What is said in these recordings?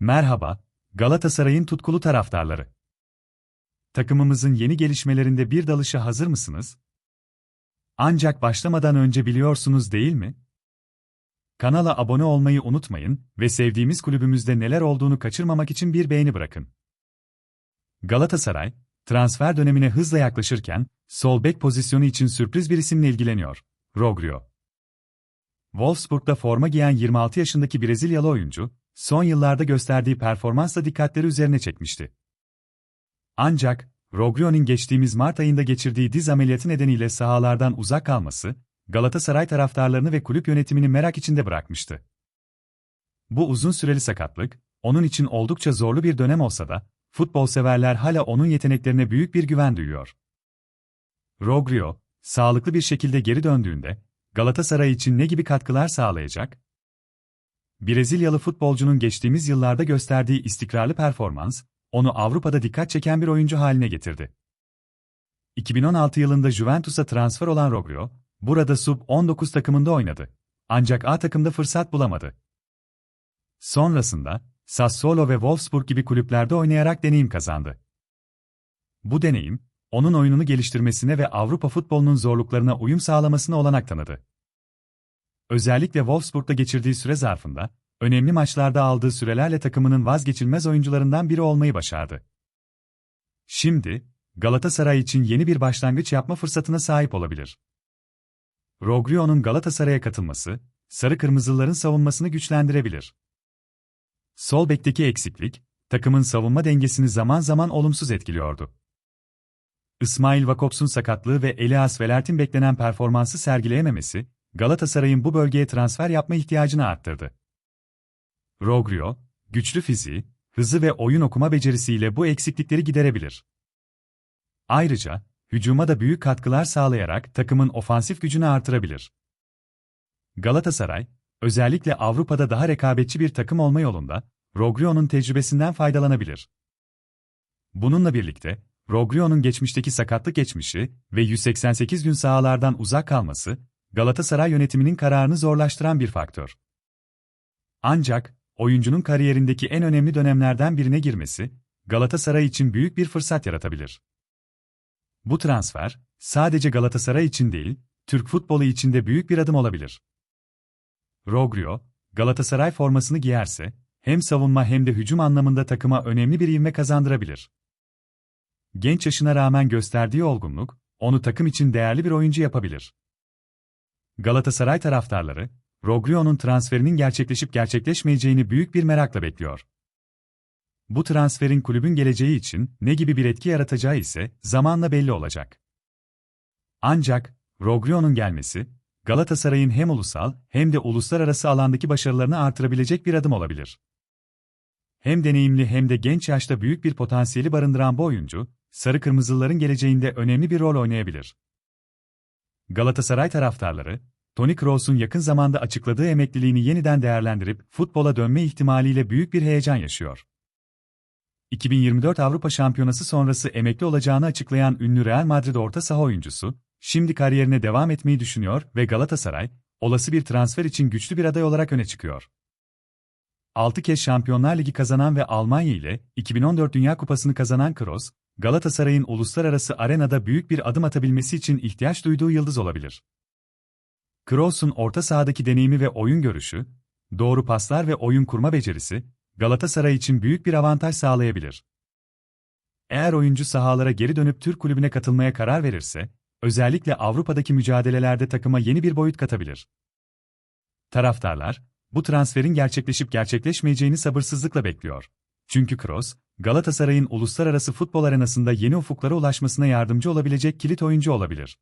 Merhaba, Galatasaray'ın tutkulu taraftarları. Takımımızın yeni gelişmelerinde bir dalışa hazır mısınız? Ancak başlamadan önce biliyorsunuz değil mi? Kanala abone olmayı unutmayın ve sevdiğimiz kulübümüzde neler olduğunu kaçırmamak için bir beğeni bırakın. Galatasaray, transfer dönemine hızla yaklaşırken, sol bek pozisyonu için sürpriz bir isimle ilgileniyor. Rogrio. Wolfsburg'da forma giyen 26 yaşındaki Brezilyalı oyuncu, son yıllarda gösterdiği performansla dikkatleri üzerine çekmişti. Ancak, Rogrio'nun geçtiğimiz Mart ayında geçirdiği diz ameliyatı nedeniyle sahalardan uzak kalması, Galatasaray taraftarlarını ve kulüp yönetimini merak içinde bırakmıştı. Bu uzun süreli sakatlık, onun için oldukça zorlu bir dönem olsa da, futbol severler hala onun yeteneklerine büyük bir güven duyuyor. Rogrio, sağlıklı bir şekilde geri döndüğünde, Galatasaray için ne gibi katkılar sağlayacak? Brezilyalı futbolcunun geçtiğimiz yıllarda gösterdiği istikrarlı performans, onu Avrupa'da dikkat çeken bir oyuncu haline getirdi. 2016 yılında Juventus'a transfer olan Rogrio, burada sub-19 takımında oynadı. Ancak A takımda fırsat bulamadı. Sonrasında, Sassuolo ve Wolfsburg gibi kulüplerde oynayarak deneyim kazandı. Bu deneyim, onun oyununu geliştirmesine ve Avrupa futbolunun zorluklarına uyum sağlamasına olanak tanıdı. Özellikle Wolfsburg'da geçirdiği süre zarfında, önemli maçlarda aldığı sürelerle takımının vazgeçilmez oyuncularından biri olmayı başardı. Şimdi, Galatasaray için yeni bir başlangıç yapma fırsatına sahip olabilir. Rogrio'nun Galatasaray'a katılması, sarı kırmızıların savunmasını güçlendirebilir. Sol bekteki eksiklik, takımın savunma dengesini zaman zaman olumsuz etkiliyordu. İsmail Vakops'un sakatlığı ve Elias Velert'in beklenen performansı sergileyememesi, Galatasaray'ın bu bölgeye transfer yapma ihtiyacını arttırdı. Rogrio, güçlü fiziği, hızı ve oyun okuma becerisiyle bu eksiklikleri giderebilir. Ayrıca, hücuma da büyük katkılar sağlayarak takımın ofansif gücünü artırabilir. Galatasaray, özellikle Avrupa'da daha rekabetçi bir takım olma yolunda, Rogrio'nun tecrübesinden faydalanabilir. Bununla birlikte, Rogrio'nun geçmişteki sakatlık geçmişi ve 188 gün sahalardan uzak kalması, Galatasaray yönetiminin kararını zorlaştıran bir faktör. Ancak, oyuncunun kariyerindeki en önemli dönemlerden birine girmesi, Galatasaray için büyük bir fırsat yaratabilir. Bu transfer, sadece Galatasaray için değil, Türk futbolu için de büyük bir adım olabilir. Rogrio, Galatasaray formasını giyerse, hem savunma hem de hücum anlamında takıma önemli bir ivme kazandırabilir. Genç yaşına rağmen gösterdiği olgunluk, onu takım için değerli bir oyuncu yapabilir. Galatasaray taraftarları, Rogrio'nun transferinin gerçekleşip gerçekleşmeyeceğini büyük bir merakla bekliyor. Bu transferin kulübün geleceği için ne gibi bir etki yaratacağı ise zamanla belli olacak. Ancak, Rogrio'nun gelmesi, Galatasaray'ın hem ulusal hem de uluslararası alandaki başarılarını artırabilecek bir adım olabilir. Hem deneyimli hem de genç yaşta büyük bir potansiyeli barındıran bu oyuncu, Sarı Kırmızılıların geleceğinde önemli bir rol oynayabilir. Galatasaray taraftarları, Toni Kroos'un yakın zamanda açıkladığı emekliliğini yeniden değerlendirip futbola dönme ihtimaliyle büyük bir heyecan yaşıyor. 2024 Avrupa Şampiyonası sonrası emekli olacağını açıklayan ünlü Real Madrid orta saha oyuncusu, şimdi kariyerine devam etmeyi düşünüyor ve Galatasaray, olası bir transfer için güçlü bir aday olarak öne çıkıyor. 6 kez Şampiyonlar Ligi kazanan ve Almanya ile 2014 Dünya Kupası'nı kazanan Kroos, Galatasaray'ın uluslararası arenada büyük bir adım atabilmesi için ihtiyaç duyduğu yıldız olabilir. Kroos'un orta sahadaki deneyimi ve oyun görüşü, doğru paslar ve oyun kurma becerisi, Galatasaray için büyük bir avantaj sağlayabilir. Eğer oyuncu sahalara geri dönüp Türk kulübüne katılmaya karar verirse, özellikle Avrupa'daki mücadelelerde takıma yeni bir boyut katabilir. Taraftarlar, bu transferin gerçekleşip gerçekleşmeyeceğini sabırsızlıkla bekliyor. Çünkü Kroos, Galatasaray'ın uluslararası futbol arenasında yeni ufuklara ulaşmasına yardımcı olabilecek kilit oyuncu olabilir.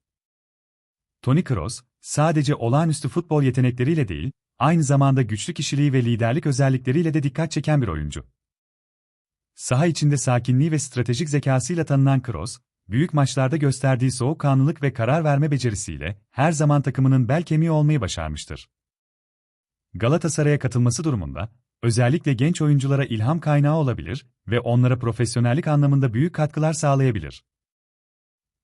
Toni Kroos, sadece olağanüstü futbol yetenekleriyle değil, aynı zamanda güçlü kişiliği ve liderlik özellikleriyle de dikkat çeken bir oyuncu. Saha içinde sakinliği ve stratejik zekasıyla tanınan Kroos, büyük maçlarda gösterdiği soğukkanlılık ve karar verme becerisiyle her zaman takımının bel kemiği olmayı başarmıştır. Galatasaray'a katılması durumunda, özellikle genç oyunculara ilham kaynağı olabilir ve onlara profesyonellik anlamında büyük katkılar sağlayabilir.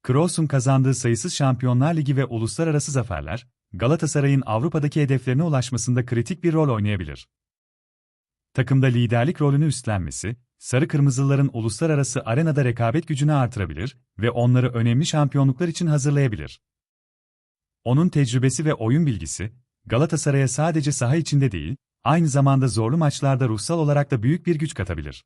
Kroos'un kazandığı sayısız Şampiyonlar Ligi ve uluslararası zaferler, Galatasaray'ın Avrupa'daki hedeflerine ulaşmasında kritik bir rol oynayabilir. takımda liderlik rolünü üstlenmesi, Sarı Kırmızılıların uluslararası arenada rekabet gücünü artırabilir ve onları önemli şampiyonluklar için hazırlayabilir. Onun tecrübesi ve oyun bilgisi, Galatasaray'a sadece saha içinde değil, aynı zamanda zorlu maçlarda ruhsal olarak da büyük bir güç katabilir.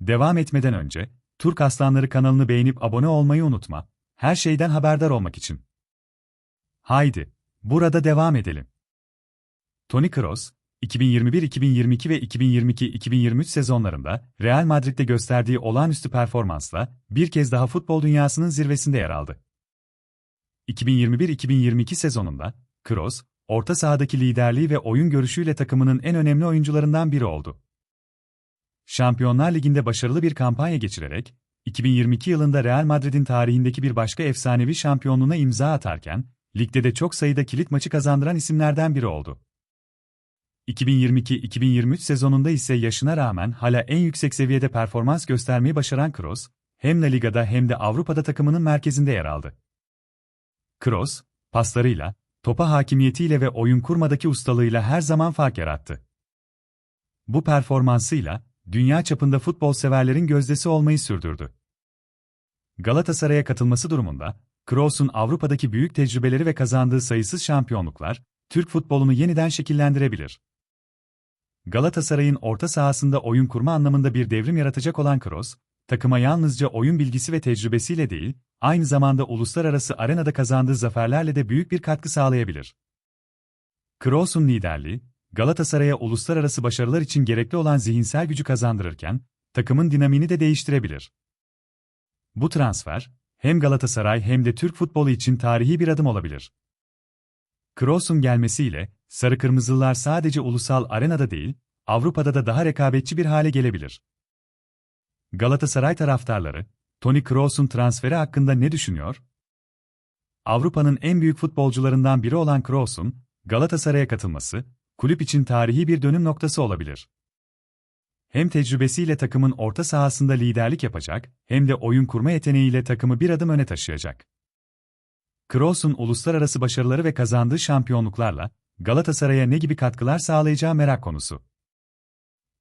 Devam etmeden önce, Türk Aslanları kanalını beğenip abone olmayı unutma, her şeyden haberdar olmak için. Haydi, burada devam edelim. Toni Kroos, 2021-2022 ve 2022-2023 sezonlarında Real Madrid'de gösterdiği olağanüstü performansla bir kez daha futbol dünyasının zirvesinde yer aldı. 2021-2022 sezonunda Kroos, orta sahadaki liderliği ve oyun görüşüyle takımının en önemli oyuncularından biri oldu. Şampiyonlar Ligi'nde başarılı bir kampanya geçirerek, 2022 yılında Real Madrid'in tarihindeki bir başka efsanevi şampiyonluğuna imza atarken, ligde de çok sayıda kilit maçı kazandıran isimlerden biri oldu. 2022-2023 sezonunda ise yaşına rağmen hala en yüksek seviyede performans göstermeyi başaran Kroos, hem La Liga'da hem de Avrupa'da takımının merkezinde yer aldı. Kroos, paslarıyla, topa hakimiyetiyle ve oyun kurmadaki ustalığıyla her zaman fark yarattı. Bu performansıyla, dünya çapında futbol severlerin gözdesi olmayı sürdürdü. Galatasaray'a katılması durumunda, Kroos'un Avrupa'daki büyük tecrübeleri ve kazandığı sayısız şampiyonluklar, Türk futbolunu yeniden şekillendirebilir. Galatasaray'ın orta sahasında oyun kurma anlamında bir devrim yaratacak olan Kroos, takıma yalnızca oyun bilgisi ve tecrübesiyle değil, aynı zamanda uluslararası arenada kazandığı zaferlerle de büyük bir katkı sağlayabilir. Kroos'un liderliği, Galatasaray'a uluslararası başarılar için gerekli olan zihinsel gücü kazandırırken, takımın dinamini de değiştirebilir. Bu transfer, hem Galatasaray hem de Türk futbolu için tarihi bir adım olabilir. Kroos'un gelmesiyle, Sarı Kırmızılılar sadece ulusal arenada değil, Avrupa'da da daha rekabetçi bir hale gelebilir. Galatasaray taraftarları, Toni Kroos'un transferi hakkında ne düşünüyor? Avrupa'nın en büyük futbolcularından biri olan Kroos'un, Galatasaray'a katılması, kulüp için tarihi bir dönüm noktası olabilir. Hem tecrübesiyle takımın orta sahasında liderlik yapacak, hem de oyun kurma yeteneğiyle takımı bir adım öne taşıyacak. Kroos'un uluslararası başarıları ve kazandığı şampiyonluklarla, Galatasaray'a ne gibi katkılar sağlayacağı merak konusu.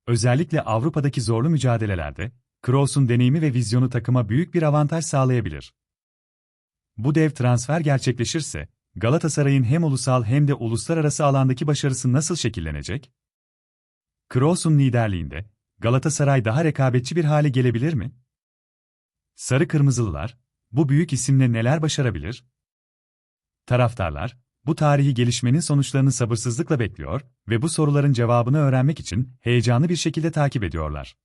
Özellikle Avrupa'daki zorlu mücadelelerde, Kroos'un deneyimi ve vizyonu takıma büyük bir avantaj sağlayabilir. Bu dev transfer gerçekleşirse, Galatasaray'ın hem ulusal hem de uluslararası alandaki başarısı nasıl şekillenecek? Kroos'un liderliğinde, Galatasaray daha rekabetçi bir hale gelebilir mi? Sarı Kırmızılılar, bu büyük isimle neler başarabilir? Taraftarlar, bu tarihi gelişmenin sonuçlarını sabırsızlıkla bekliyor ve bu soruların cevabını öğrenmek için heyecanlı bir şekilde takip ediyorlar.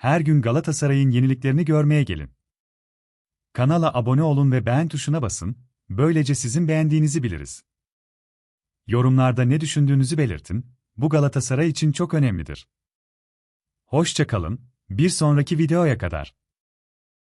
Her gün Galatasaray'ın yeniliklerini görmeye gelin. Kanala abone olun ve beğen tuşuna basın, böylece sizin beğendiğinizi biliriz. Yorumlarda ne düşündüğünüzü belirtin, bu Galatasaray için çok önemlidir. Hoşça kalın, bir sonraki videoya kadar.